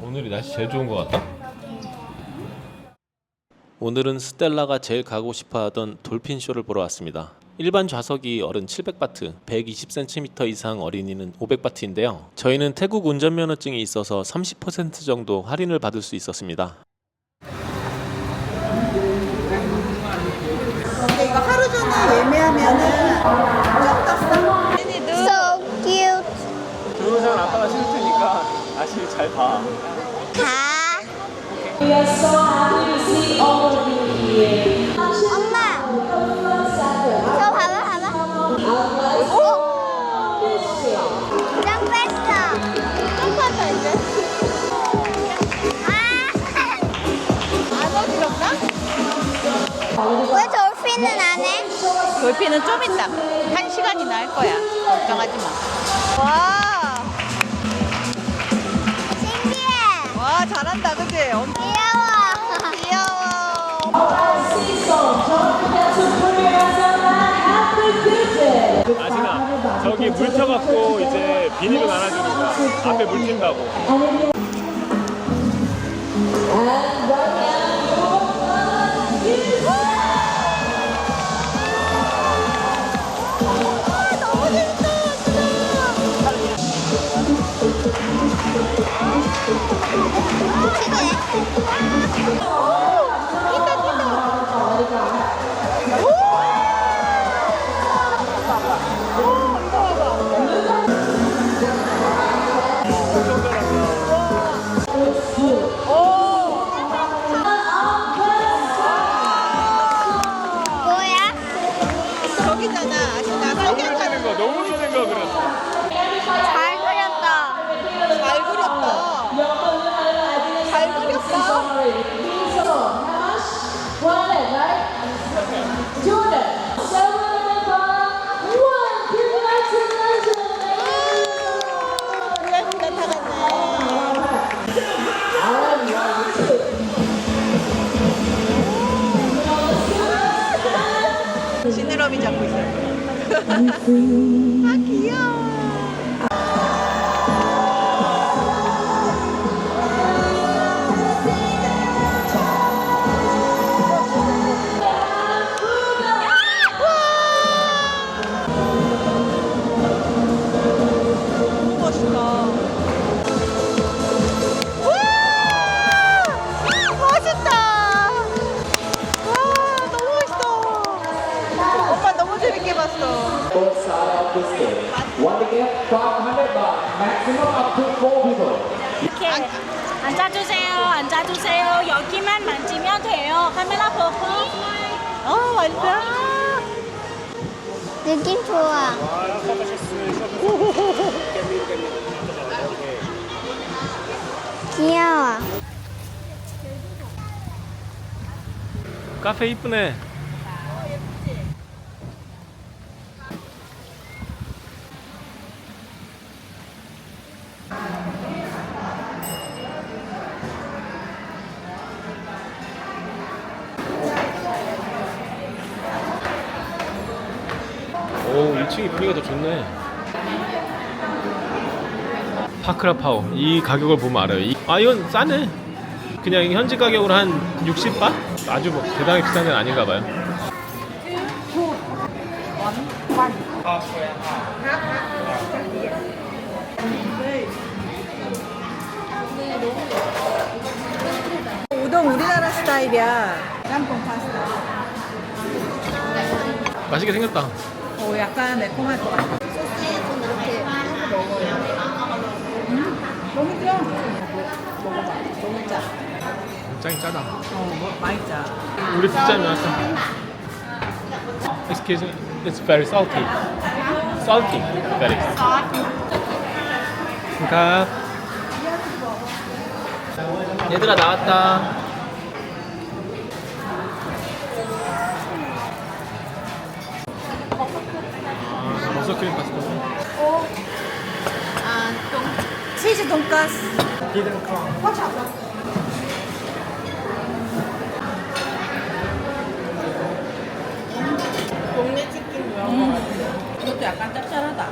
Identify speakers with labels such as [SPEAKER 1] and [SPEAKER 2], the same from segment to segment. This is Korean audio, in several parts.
[SPEAKER 1] 오늘이 날씨 제일 좋은 것 같다. 오늘은 스텔라가 제일 가고 싶어하던 돌핀 쇼를 보러 왔습니다. 일반 좌석이 어른 700바트, 120cm 이상 어린이는 500바트인데요. 저희는 태국 운전면허증이 있어서 30% 정도 할인을 받을 수 있었습니다. 잘 봐.
[SPEAKER 2] 다. 엄마. 저 봐봐 봐봐. 오. 점프했어. 점프한다 이제. 아.
[SPEAKER 3] 안 어지럽나?
[SPEAKER 2] 왜 돌핀은 안 해?
[SPEAKER 3] 돌핀은 좀 있다. 한 시간이나 할 거야. 걱정하지 마. 와, 와 잘한다, 그지?
[SPEAKER 2] 귀여워.
[SPEAKER 3] 귀여워.
[SPEAKER 1] 아진아, 저기 물 튀어갖고 이제 비닐을 나눠주는 거야. 앞에 물 튄다고.
[SPEAKER 3] 저기잖아. 아직 나
[SPEAKER 1] 너무 튀는 거, 너무 튀는 거 그랬어.
[SPEAKER 2] 잘 그렸다.
[SPEAKER 3] 잘 그렸다. 잘 그렸다. 있어
[SPEAKER 2] 느낌 좋아. 귀여워.
[SPEAKER 1] 카페 이쁘네. 좋네. 파크라파오. 이 가격을 보면 알아요. 이- 아, 이건 싸네. 그냥 현지 가격으로 한 60바? 아주 뭐 대단히 비싼 데는 아닌가 봐요.
[SPEAKER 3] 우동 우리나라 스타일이야. 짬뽕 파스타.
[SPEAKER 1] 맛있게 생겼다.
[SPEAKER 3] 오, 약간 매콤할 것 같아. 너무 짜. 먹어봐. 너무 짜.
[SPEAKER 1] 짱이 짜다.
[SPEAKER 3] 어, 뭐, 많이 짜.
[SPEAKER 1] 우리 뒷자리 나왔어. Excuse me, it's very salty. Salty, very. 그러니까 얘들아 나왔다. 크림 파스타.
[SPEAKER 3] 치즈 돈가스. 동네 치킨 음. 이것도 약간 짭짤하다.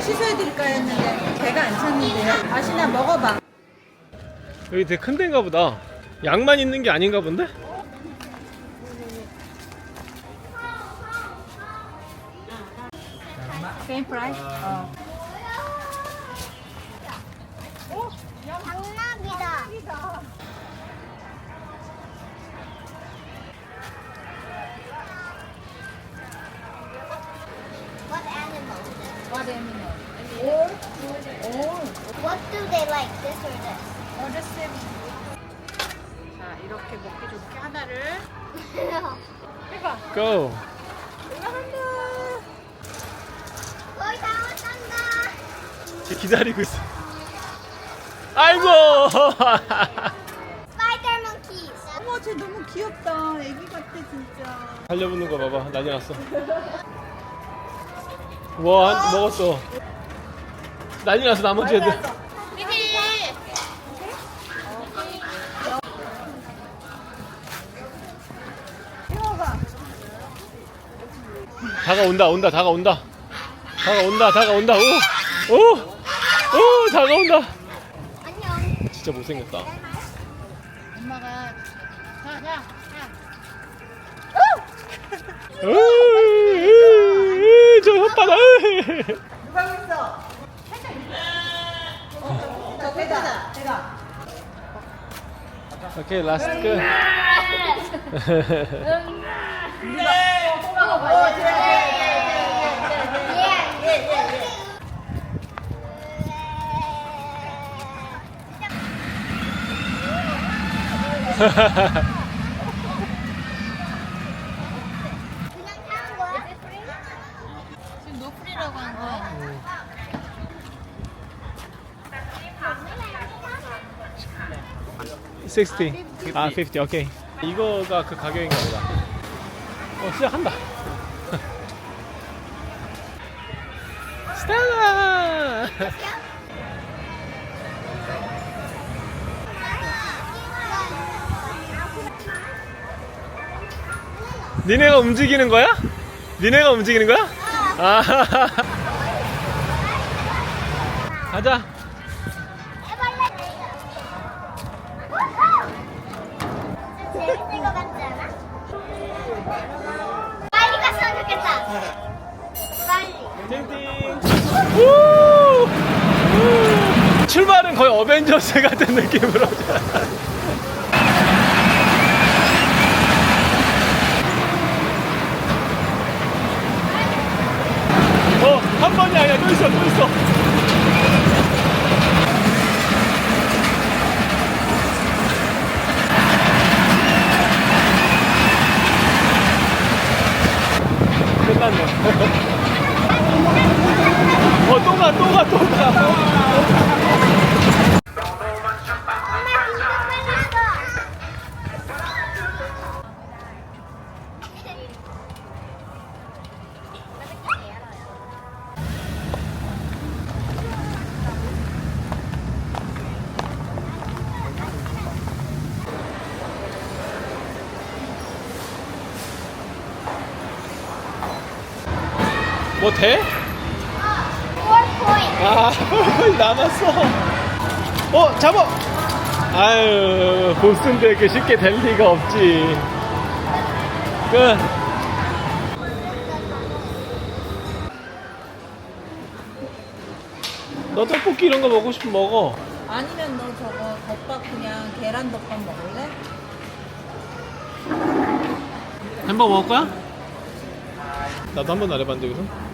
[SPEAKER 3] 씻어야 될까 했는데 개가 안 찼는데요. 맛이나 먹어봐.
[SPEAKER 1] 여기 되게 큰 데인가 보다. 양만 있는 게 아닌가 본데?
[SPEAKER 3] Same price? 어.
[SPEAKER 2] 당나귀다. What animal?
[SPEAKER 3] What animal?
[SPEAKER 2] What do they like? This or this?
[SPEAKER 3] Or the same. 자, 이렇게 먹기 좋게 하나를 해봐.
[SPEAKER 1] Go. 기다리고 있어. 아이고.
[SPEAKER 2] Spider monkeys.
[SPEAKER 3] 어머, 쟤 너무 귀엽다. 애기 같아, 진짜.
[SPEAKER 1] 달려붙는 거 봐봐. 난리 났어. 와, 한- 먹었어. 난리 났어, 나머지 애들. 다가온다, 온다, 다가온다. 다가온다, 다가온다. 오, 오, 오, 다가온다.
[SPEAKER 2] 안녕.
[SPEAKER 1] 진짜 못생겼다.
[SPEAKER 3] 엄마가. 자, 자, 자.
[SPEAKER 1] 으, 으, 으, 저 혓바닥.
[SPEAKER 3] 누가? 저. 배다.
[SPEAKER 1] 오케이, 라스트 끝.
[SPEAKER 2] 그냥 타는 거
[SPEAKER 3] 지금 노플이라고 한 거야.
[SPEAKER 1] 60. 아, 50. 오케이. 이거가 그 가격인가 보다. 어, 시작한다. 스텔라! 니네가 움직이는 거야? 니네가 움직이는 거야? 아. 가자.
[SPEAKER 2] 빨리 갔으면 좋겠다. 빨리.
[SPEAKER 1] 띵띵. 우! 우! 출발은 거의 어벤져스 같은 느낌으로. 어, 한 번이 아니야. 또 있어, 또 있어. 끝났네. 어, 또 가, 또 가, 또 가. 뭐 돼? 아, 남았어. 어, 잡아! 아유, 보스인데 이렇게 쉽게 될 리가 없지. 끝. 너 떡볶이 이런 거 먹고 싶으면 먹어.
[SPEAKER 3] 아니면 너 저거 덮밥 그냥 계란 덮밥 먹을래?
[SPEAKER 1] 햄버거 먹을 거야? 나도 한 번도 안 해봤는데, 여기서.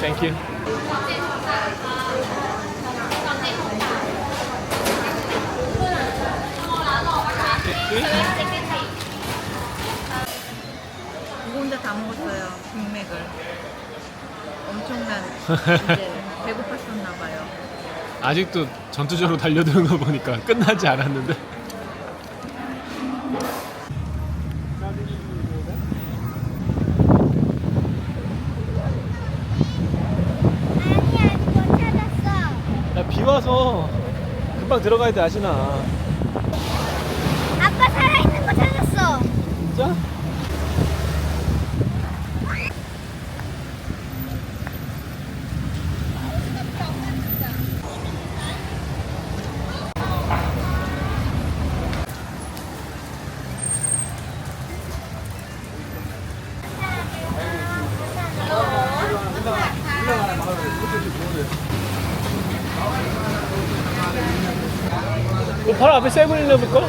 [SPEAKER 1] 땡큐.
[SPEAKER 3] 이거 혼자 다 먹었어요. 빅맥을. 엄청난 이제 배고팠었나 봐요.
[SPEAKER 1] 아직도 전투적으로 달려드는 거 보니까 끝나지 않았는데.
[SPEAKER 2] 아니야, 못 찾았어.
[SPEAKER 1] 야, 비 와서 금방 들어가야 돼 아시나
[SPEAKER 2] 아빠 살아있는 거 찾았어.
[SPEAKER 1] 진짜? 어, 앞에 세븐일레븐 거?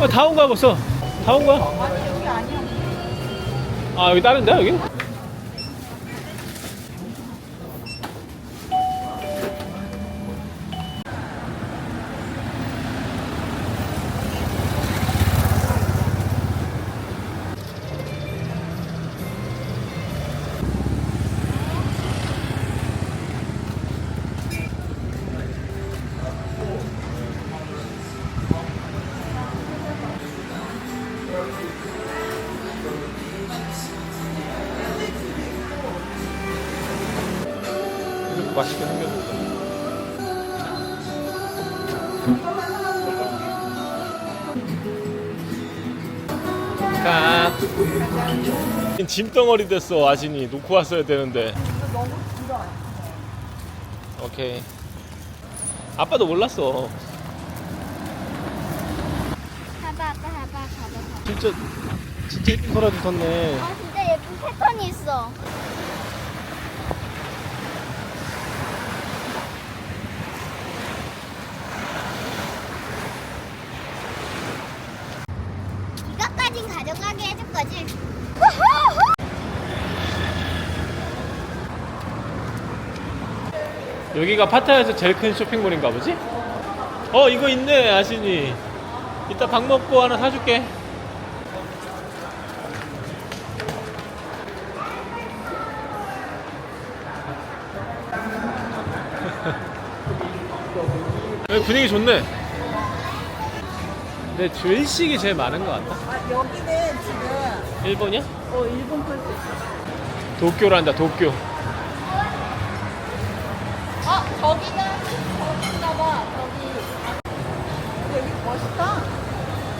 [SPEAKER 1] 아, 다온 거야 벌써 다온 거야 아 여기 다른데 여기? 가 짐덩어리 됐어 아진이. 놓고 왔어야 되는데. 오케이. 아빠도 몰랐어.
[SPEAKER 2] 봐봐, 아빠, 봐봐, 봐봐.
[SPEAKER 1] 진짜 진짜 예쁜 소라도 섰네.
[SPEAKER 2] 아, 진짜 예쁜 패턴이 있어. 이것까진 가져가게 해줄 거지?
[SPEAKER 1] 여기가 파타야에서 제일 큰 쇼핑몰인가 보지? 어 이거 있네 아신이 이따 밥 먹고 하나 사줄게 여기 분위기 좋네 근데 주일식이 제일 많은 것 같다
[SPEAKER 3] 아, 여기는 지금
[SPEAKER 1] 일본이야?
[SPEAKER 3] 어 일본 펄스.
[SPEAKER 1] 도쿄란다 도쿄
[SPEAKER 3] 어 저기는 저기인가 봐. 저기. 여기 멋있다.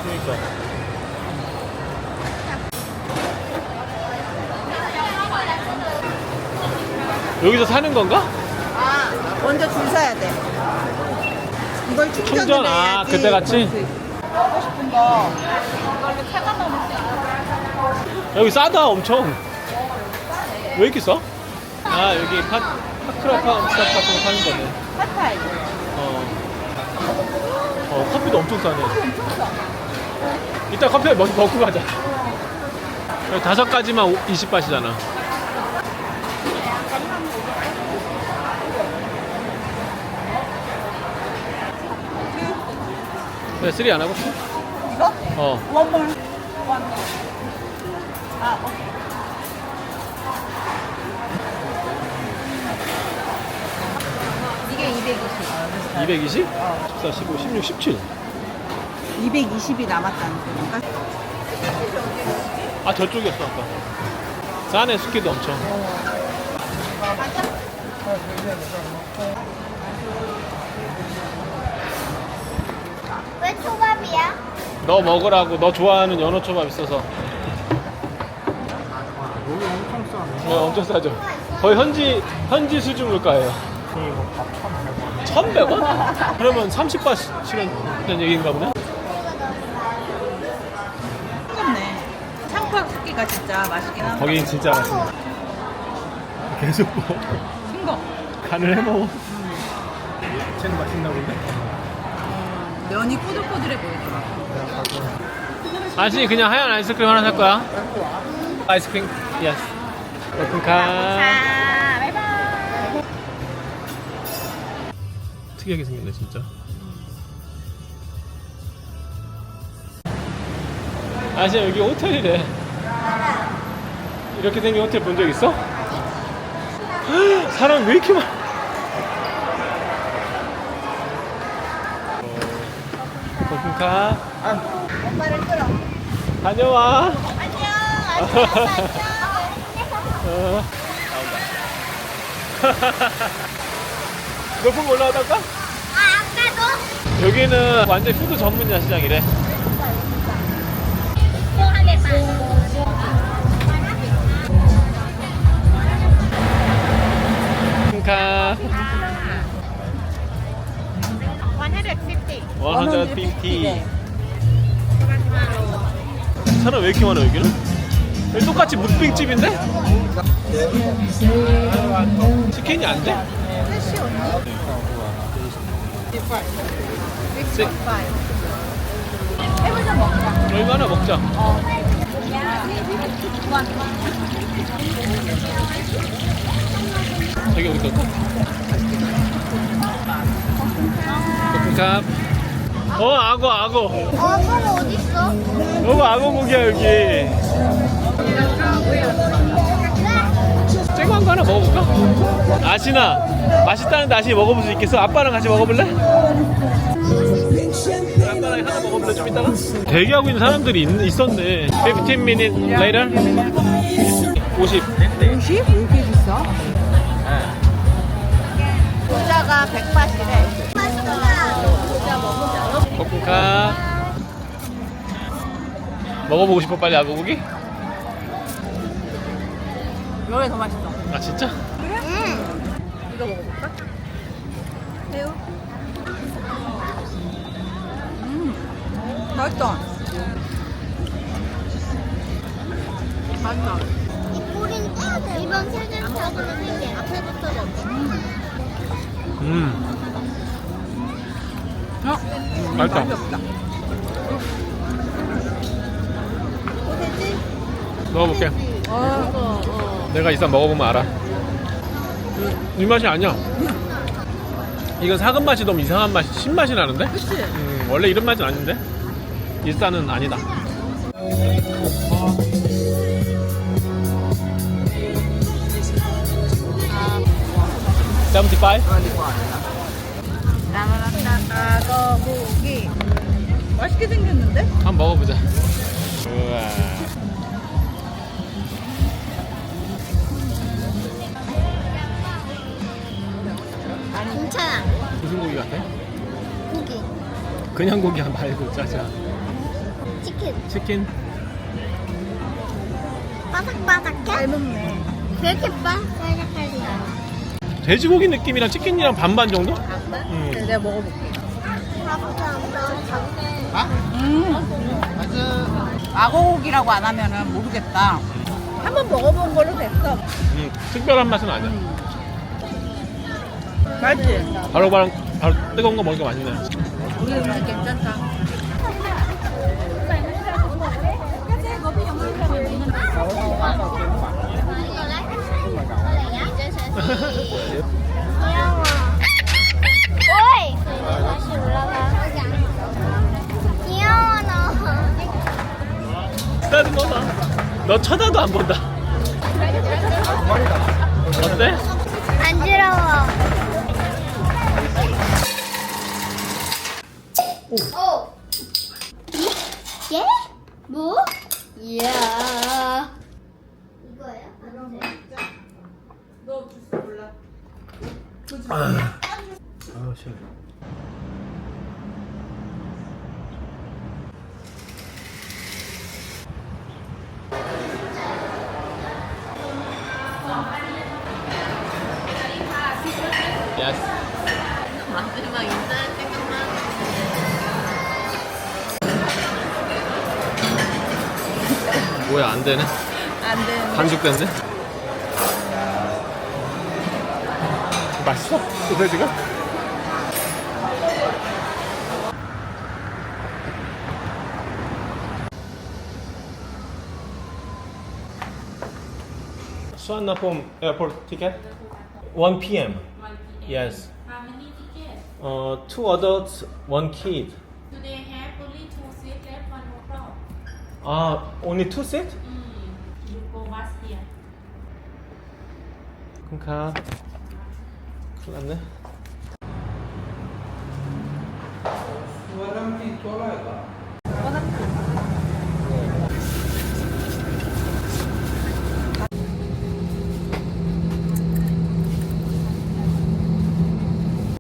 [SPEAKER 1] 그러니까 여기서 사는 건가?
[SPEAKER 3] 아 먼저 줄 서야 돼. 이걸 충전을
[SPEAKER 1] 충전, 아,
[SPEAKER 3] 해야지.
[SPEAKER 1] 그때 같이?
[SPEAKER 3] 하고 싶은 거 이걸로 있어.
[SPEAKER 1] 여기 싸다 엄청 왜 이렇게 싸? 아 여기 파, 파크라 파 스탑 같은 거 파는 거네
[SPEAKER 3] 파타이.
[SPEAKER 1] 어. 어 커피도 엄청 싸네 이따 커피 먼저 먹고 가자 여기 다섯 가지만 20바트잖아 왜 쓰리 안 하고?
[SPEAKER 3] 이거?
[SPEAKER 1] 어
[SPEAKER 3] 원몰. 원몰. 아 오케이. 이게 220.
[SPEAKER 1] 220? 14, 15, 16, 17
[SPEAKER 3] 220이 남았다는 거니까.
[SPEAKER 1] 아 저쪽이었어 아까 싸네 스키도 엄청
[SPEAKER 2] 왜 초밥이야?
[SPEAKER 1] 너 먹으라고 너 좋아하는 연어 초밥 있어서
[SPEAKER 4] 네.
[SPEAKER 1] 네, 엄청 싸죠 거의 현지 현지 수준 물가예요
[SPEAKER 4] 이거 밥 1,100원.
[SPEAKER 1] 1,100원? 그러면 30바 시간 된 얘기인가 보네
[SPEAKER 3] 뜨겁네. 창파 쿠키가 진짜 맛있긴 한데.
[SPEAKER 1] 거긴 진짜 맛있네 계속 뭐
[SPEAKER 3] 싱거.
[SPEAKER 1] 간을 해먹어 쟤는 맛있나 본데
[SPEAKER 3] 면이 꼬들꼬들해 보이더라고.
[SPEAKER 1] 아저씨 그냥 하얀 아이스크림 하나 살 거야? 아이스크림 예스 오픈카
[SPEAKER 2] 아, 바이바이.
[SPEAKER 1] 특이하게 생겼네 진짜 아저씨 여기 호텔이래 이렇게 생긴 호텔 본 적 있어? 사람 왜 이렇게 많아 오픈카
[SPEAKER 2] 오빠를 끌어.
[SPEAKER 1] 다녀와
[SPEAKER 2] 안녕. 안녕. 안녕.
[SPEAKER 1] 어. 높은 거 올라가다가
[SPEAKER 2] 아, 아까도
[SPEAKER 1] 여기는 완전 푸드 전문 야시장이래. 카
[SPEAKER 3] 150.
[SPEAKER 1] 150. 사람 왜 이렇게 많아 여기는? 똑같이 무빙집인데? 치킨이 안 돼? 여기 하나 먹자. 여기 어디 거? 볶음밥. 어 악어 악어.
[SPEAKER 2] 어, 그럼 어딨어?
[SPEAKER 1] 여기 악어 고기야 여기. 쨍한 거 하나 먹어볼까? 아시나 맛있다는데 아시 먹어볼 수 있겠어? 아빠랑 같이 먹어볼래? 아빠랑 하나 먹어볼래 좀 이따가? 대기하고 있는 사람들이 있, 있었네 15 minutes later 50
[SPEAKER 3] 50? 왜 이렇게 비싸? 부자가 180에.
[SPEAKER 2] 맛있다.
[SPEAKER 1] 볶음밥 먹어보고 싶어 빨리 악어 고기?
[SPEAKER 3] 여기 더 맛있어.
[SPEAKER 1] 아 진짜?
[SPEAKER 2] 응.
[SPEAKER 3] 이거 먹어볼까? 새우. 음, 맛있다. 맛있다.
[SPEAKER 2] 이 꼬리는 떼야 돼. 이번 세계적으로 생긴 앞에부터 먹어.
[SPEAKER 1] 음
[SPEAKER 3] 어?
[SPEAKER 1] 맛있다
[SPEAKER 3] 맛이 없다.
[SPEAKER 1] 먹어볼게
[SPEAKER 3] 어,
[SPEAKER 1] 내가 이상 먹어보면 알아. 이 맛이 아니야. 이건 사근 맛이 너무 이상한 맛이 신맛이 나는데?
[SPEAKER 3] 그치?
[SPEAKER 1] 음, 원래 이런 맛은 아닌데? 일산은 아니다. 세븐티 파이?
[SPEAKER 3] 나가라따 고기. 맛있게 생겼는데?
[SPEAKER 1] 한번 먹어보자. 우와. 무슨 고기 같아?
[SPEAKER 2] 고기.
[SPEAKER 1] 그냥 고기 말고 짜자.
[SPEAKER 2] 치킨.
[SPEAKER 1] 치킨.
[SPEAKER 2] 바삭바삭해?
[SPEAKER 3] 잘 먹네.
[SPEAKER 2] 왜 이렇게 바삭바삭하지야?
[SPEAKER 1] 돼지고기 느낌이랑 치킨이랑 반반 정도?
[SPEAKER 3] 그래,
[SPEAKER 1] 음.
[SPEAKER 3] 내가 먹어볼게.
[SPEAKER 2] 아?
[SPEAKER 3] 음. 악어고기라고 안 하면은 모르겠다. 한번 먹어본 걸로 됐어.
[SPEAKER 1] 음, 특별한 맛은 아니야.
[SPEAKER 3] 맛있지?
[SPEAKER 1] 바로 바로, 바로 뜨거운 거 먹으니까 맛있네.
[SPEAKER 3] 우리 음식 괜찮다.
[SPEAKER 2] 귀여워. 오이! 다시 올라가. 귀여워, 너.
[SPEAKER 1] 나도 너다. 너 쳐다도 안 본다. Yes.
[SPEAKER 3] 마지막 인사할 생각만.
[SPEAKER 1] 뭐야 안 되네.
[SPEAKER 3] 안 돼.
[SPEAKER 1] 반죽된데? 맛있어? 소세지가? Suvarnabhumi airport ticket? 1 p.m. 1 p.m. Yes.
[SPEAKER 5] How many tickets?
[SPEAKER 1] Uh, two adults, one kid.
[SPEAKER 5] Do they have only two seat left one o'clock?
[SPEAKER 1] Ah, only two seat?
[SPEAKER 5] Mm. You go bus here.
[SPEAKER 1] 그러니까 큰일 났네.
[SPEAKER 4] 수아람이 쫄아야